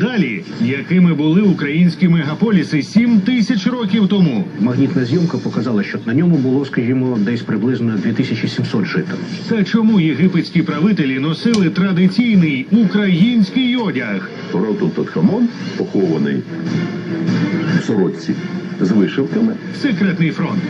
далі, якими були українські мегаполіси 7 тисяч років тому. Магнітна зйомка показала, що на ньому було, скажімо, десь приблизно 2700 жителів. Та чому єгипетські правителі носили традиційний український одяг? Фараон Тутанхамон похований в сорочці з вишивками. Секретний фронт.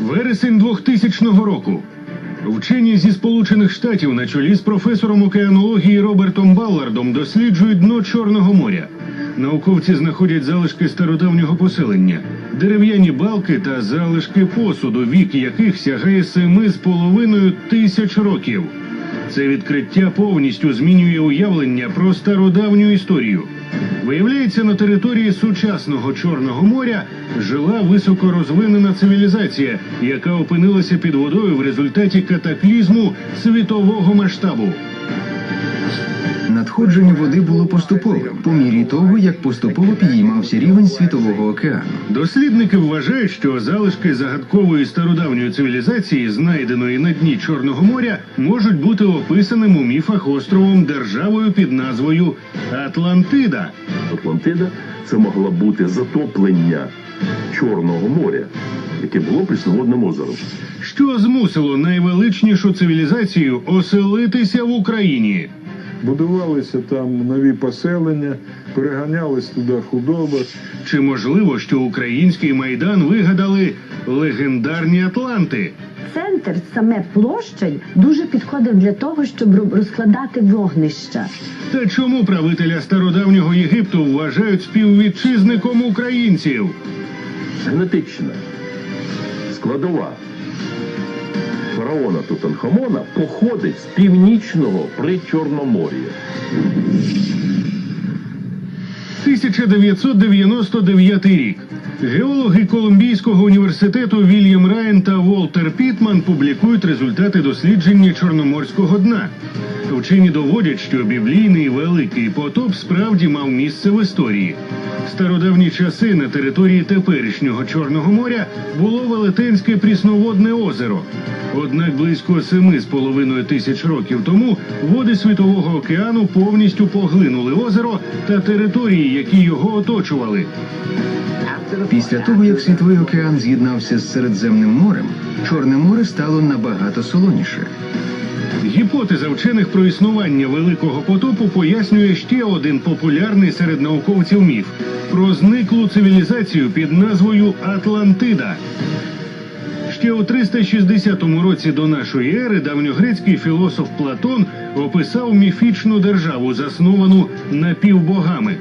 Вересень 2000 року. Вчені зі Сполучених Штатів на чолі з професором океанології Робертом Баллардом досліджують дно Чорного моря. Науковці знаходять залишки стародавнього поселення, дерев'яні балки та залишки посуду, вік яких сягає семи з половиною тисяч років. Це відкриття повністю змінює уявлення про стародавню історію. Виявляється, на території сучасного Чорного моря жила високорозвинена цивілізація, яка опинилася під водою в результаті катаклізму світового масштабу. Надходження води було поступовим по мірі того, як поступово підіймався рівень світового океану. Дослідники вважають, що залишки загадкової стародавньої цивілізації, знайденої на дні Чорного моря, можуть бути описаним у міфах островом державою під назвою Атлантида. Атлантида це могло бути затоплення Чорного моря, яке було прісноводним озером. що змусило найвеличнішу цивілізацію оселитися в Україні. Будувалися там нові поселення, переганялись туди худоба. Чи можливо, що український майдан вигадали легендарні Атланти? Центр, саме площадь, дуже підходив для того, щоб розкладати вогнища. Та чому правителя стародавнього Єгипту вважають співвітчизником українців? Генетична складова фараона Тутанхамона походить з північного причорномор'я. 1999 рік. Геологи Колумбійського університету Вільям Райан та Волтер Пітман публікують результати дослідження чорноморського дна. Вчені доводять, що біблійний великий потоп справді мав місце в історії. Стародавні часи на території теперішнього Чорного моря було велетенське прісноводне озеро. Однак близько семи з половиною тисяч років тому води світового океану повністю поглинули озеро та території, які його оточували. Після того, як світовий океан з'єднався з Середземним морем, Чорне море стало набагато солоніше. Гіпотеза вчених про існування великого потопу пояснює ще один популярний серед науковців міф про зниклу цивілізацію під назвою Атлантида. Ще у 360 році до нашої ери давньогрецький філософ Платон описав міфічну державу, засновану напівбогами.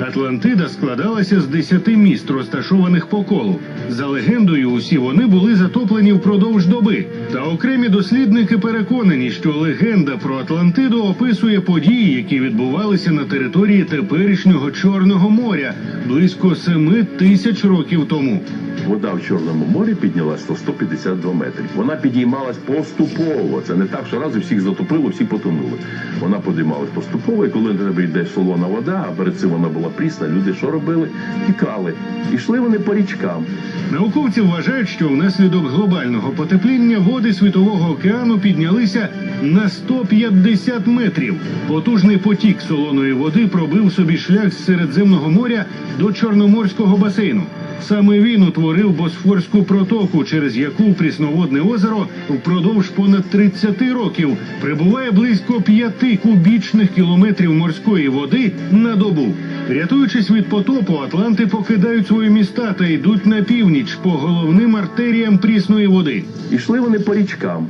Атлантида складалася з десяти міст, розташованих по колу. За легендою, усі вони були затоплені впродовж доби. Та окремі дослідники переконані, що легенда про Атлантиду описує події, які відбувалися на території теперішнього Чорного моря близько семи тисяч років тому. Вода в Чорному морі піднялась на 152 метри. Вона підіймалась поступово. Це не так, що разом всіх затопило, всі потонули. Вона підіймалась поступово, і коли на тебе йде солона вода, а перед цим вона була прісна, люди що робили? Тікали. Ішли вони по річкам. Науковці вважають, що внаслідок глобального потепління води світового океану піднялися на 150 метрів. Потужний потік солоної води пробив собі шлях з Середземного моря до Чорноморського басейну. Саме він утворив Босфорську протоку, через яку прісноводне озеро впродовж понад 30 років прибуває близько 5 кубічних кілометрів морської води на добу. Рятуючись від потопу, атланти покидають свої міста та йдуть на північ по головним артеріям прісної води. Ішли вони по річкам,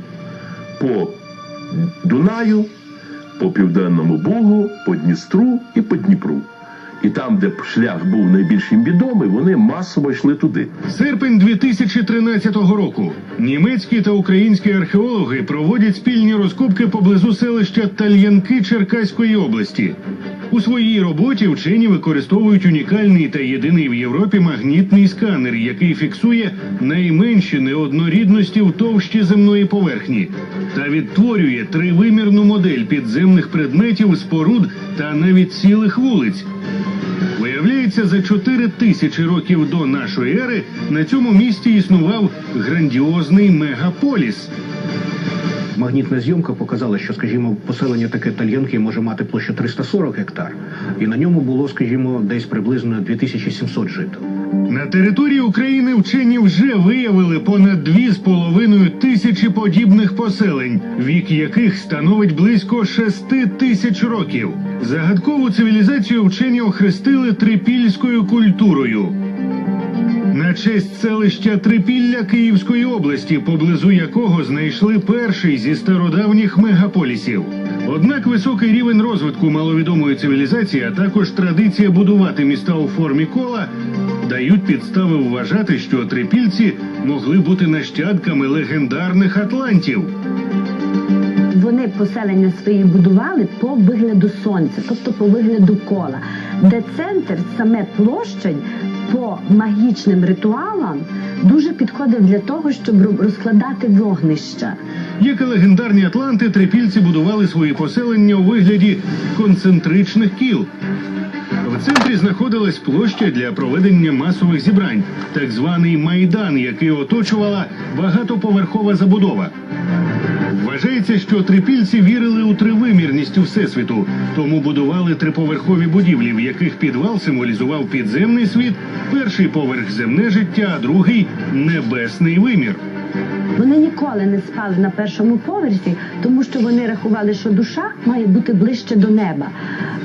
по Дунаю, по Південному Бугу, по Дністру і по Дніпру. І там, де шлях був найбільш їм відомий, вони масово йшли туди. Серпень 2013 року. Німецькі та українські археологи проводять спільні розкопки поблизу селища Тальянки Черкаської області. У своїй роботі вчені використовують унікальний та єдиний в Європі магнітний сканер, який фіксує найменші неоднорідності в товщі земної поверхні та відтворює тривимірну модель підземних предметів, споруд та навіть цілих вулиць. Виявляється, за 4 тисячі років до нашої ери на цьому місці існував грандіозний мегаполіс. Магнітна зйомка показала, що, скажімо, поселення таке тальянки може мати площу 340 гектар, і на ньому було, скажімо, десь приблизно 2700 жител. На території України вчені вже виявили понад 2,5 тисячі подібних поселень, вік яких становить близько 6 тисяч років. Загадкову цивілізацію вчені охрестили трипільською культурою. На честь селища Трипілля Київської області, поблизу якого знайшли перший зі стародавніх мегаполісів. Однак високий рівень розвитку маловідомої цивілізації, а також традиція будувати міста у формі кола дають підстави вважати, що трипільці могли бути нащадками легендарних атлантів. Вони поселення свої будували по вигляду сонця, тобто по вигляду кола, де центр, саме площадь, по магічним ритуалам дуже підходив для того, щоб розкладати вогнища. Як і легендарні атланти, трипільці будували свої поселення у вигляді концентричних кіл. В центрі знаходилась площа для проведення масових зібрань, так званий майдан, який оточувала багатоповерхова забудова. Вважається, що трипільці вірили у тривимірність у всесвіту, тому будували триповерхові будівлі, в яких підвал символізував підземний світ, перший поверх земне життя, а другий небесний вимір. Вони ніколи не спали на першому поверсі, тому що вони рахували, що душа має бути ближче до неба.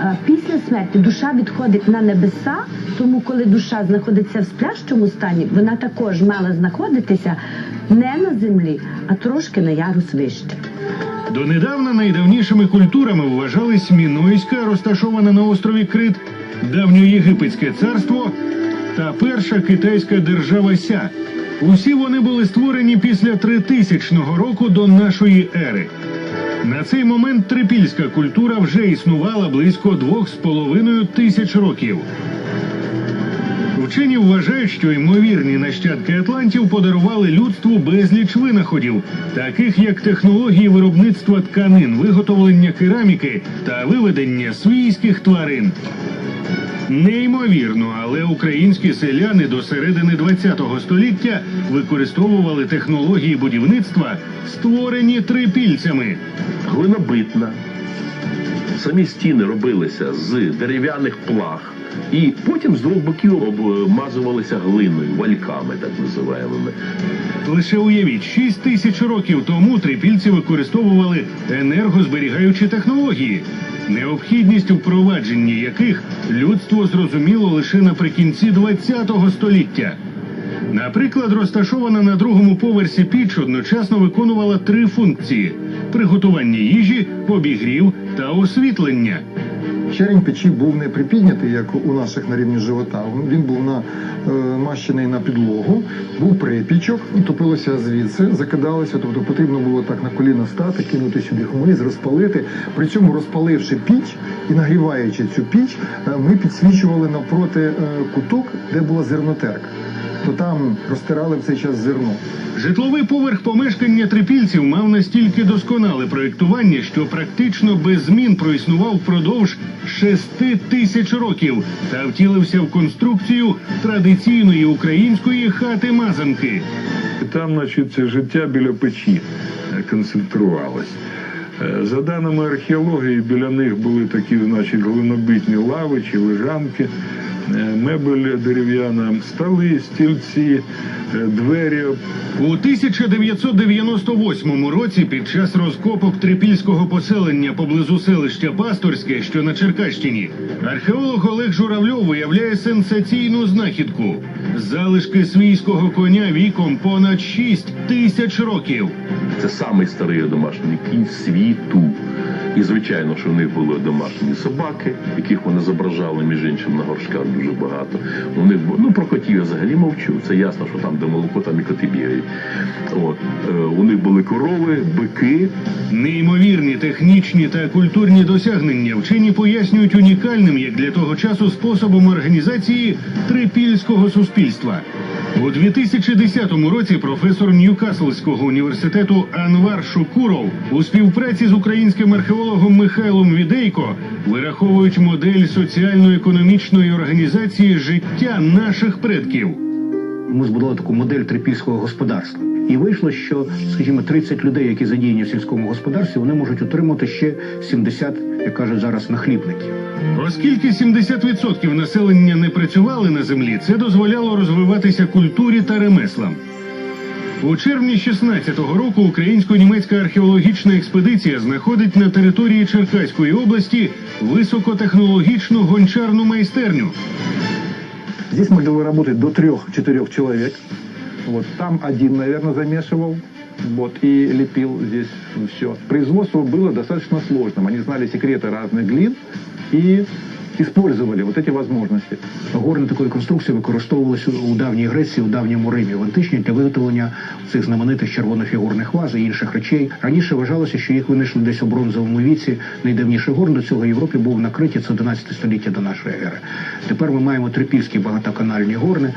Е, Після смерті душа відходить на небеса, тому коли душа знаходиться в сплящому стані, вона також мала знаходитися не на землі, а трошки на ярус вище. Донедавна найдавнішими культурами вважались Мінойська, розташована на острові Крит, давньоєгипетське царство та перша китайська держава Ся. Усі вони були створені після 3000 року до нашої ери. На цей момент трипільська культура вже існувала близько 2,5 тисяч років. Вчені вважають, що ймовірні нащадки атлантів подарували людству безліч винаходів, таких як технології виробництва тканин, виготовлення кераміки та виведення свійських тварин. Неймовірно, але українські селяни до середини ХХ століття використовували технології будівництва, створені трипільцями. глинобитна. Самі стіни робилися з дерев'яних плах. І потім з двох боків обмазувалися глиною, вальками, так називаємо. Лише уявіть, 6 тисяч років тому трипільці використовували енергозберігаючі технології, необхідність у яких людство зрозуміло лише наприкінці ХХ століття. Наприклад, розташована на другому поверсі піч одночасно виконувала три функції: приготування їжі, обігрів та освітлення. Черень печі був не припіднятий, як у наших на рівні живота. Він був на, е, мащений на підлогу, був припічок, топилося звідси, закидалося, тобто потрібно було так на коліна стати, кинути сюди хмиз, розпалити. При цьому розпаливши піч і нагріваючи цю піч, е, ми підсвічували навпроти е, куток, де була зернотерка. То там розтирали в цей час зерно. Житловий поверх помешкання трипільців мав настільки досконале проєктування, що практично без змін проіснував впродовж шести тисяч років та втілився в конструкцію традиційної української хати мазанки. Там, значить, це життя біля печі концентрувалось. Е, За даними археології, біля них були такі, значить, глинобитні лави чи лежанки, мебель дерев'яна, столи, стільці, е, двері, У 1998 році під час розкопок трипільського поселення поблизу селища Пасторське, що на Черкащині, археолог Олег Журавльов виявляє сенсаційну знахідку: залишки свійського коня віком понад 6 тисяч років. Це самий старий домашній кінь світу. І звичайно, що в них були домашні собаки, яких вони зображали між іншим на горшках дуже багато. У них ну про котів я взагалі мовчу. Це ясно, що там, де молоко, там і коти бігають. От е, у них були корови, бики. Неймовірні технічні та культурні досягнення вчені пояснюють унікальним, як для того часу, способом організації трипільського суспільства. У 2010 році професор Ньюкаслського університету Анвар Шукуров у співпраці з українським археологом Михайлом Відейко вираховують модель соціально-економічної організації життя наших предків. Ми збудували таку модель трипільського господарства. І вийшло, що, скажімо, 30 людей, які задіяні в сільському господарстві, вони можуть отримати ще 70, як кажуть зараз, нахлібників. Оскільки 70% населення не працювали на землі, це дозволяло розвиватися культурі та ремеслам. У червні 16-го року українсько-німецька археологічна експедиція знаходить на території Черкаської області високотехнологічну гончарну майстерню. Здесь могли работать до трех-четырех человек. Вот там один, наверное, замешивал. Вот, и лепил здесь все. Производство было достаточно сложным. Они знали секреты разных глин и использовали вот эти возможности. Горни такої конструкції використовувалися у давній Греції, у давньому Римі, в античній для виготовлення цих знаменитих червонофігурних ваз і інших речей. Раніше вважалося, що їх винайшли десь у бронзовому віці. Найдавніший горн до цього в Європі був накриті це 11 століття до нашої ери. Тепер ми маємо трипільські багатоканальні горни.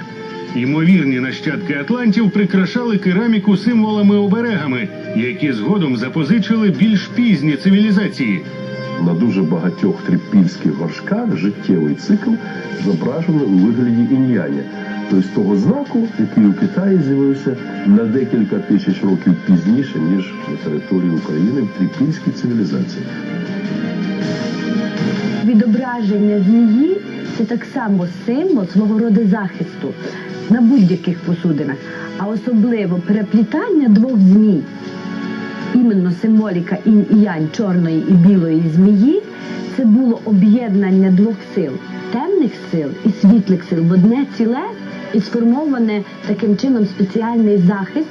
Ймовірні нащадки атлантів прикрашали кераміку символами-оберегами, які згодом запозичили більш пізні цивілізації. На дуже багатьох трипільських горшках життєвий цикл зображений у вигляді інь-яня. Тобто того знаку, який у Китаї з'явився на декілька тисяч років пізніше, ніж на території України в трипільській цивілізації. Відображення змії це так само символ свого роду захисту на будь-яких посудинах, а особливо переплітання двох змій. Іменно символіка інь і янь чорної і білої змії це було об'єднання двох сил темних сил і світлих сил. В одне ціле і сформоване таким чином спеціальний захист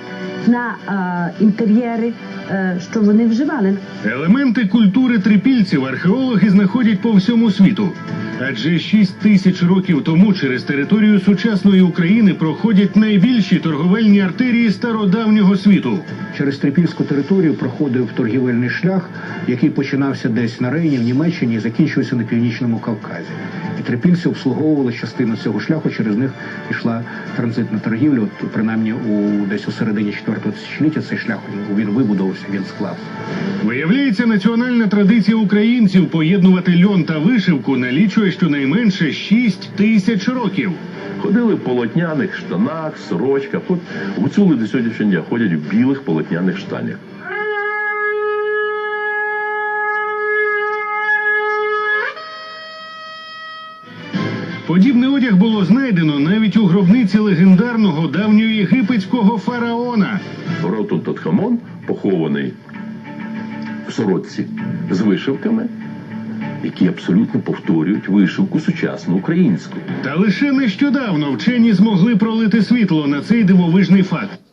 на е, інтер'єри, е, що вони вживали. Елементи культури трипільців археологи знаходять по всьому світу. Адже 6 тисяч років тому через територію сучасної України проходять найбільші торговельні артерії стародавнього світу. Через трипільську територію проходив торгівельний шлях, який починався десь на Рейні в Німеччині і закінчувався на північному Кавказі. І трипільці обслуговували частину цього шляху. Через них йшла транзитна торгівля. От принаймні у десь у середині 4 тисячоліття цей шлях він вибудовувався, він склався. Виявляється, національна традиція українців поєднувати льон та вишивку налічує щонайменше 6 тисяч років. Ходили в полотняних штанах, сорочках. От гуцули до сьогоднішнього дня ходять в білих полотняних штанях. Подібний одяг було знайдено навіть у гробниці легендарного давньоєгипетського фараона. Ротун Тотхамон похований в сорочці з вишивками, які абсолютно повторюють вишивку сучасну українську. Та лише нещодавно вчені змогли пролити світло на цей дивовижний факт.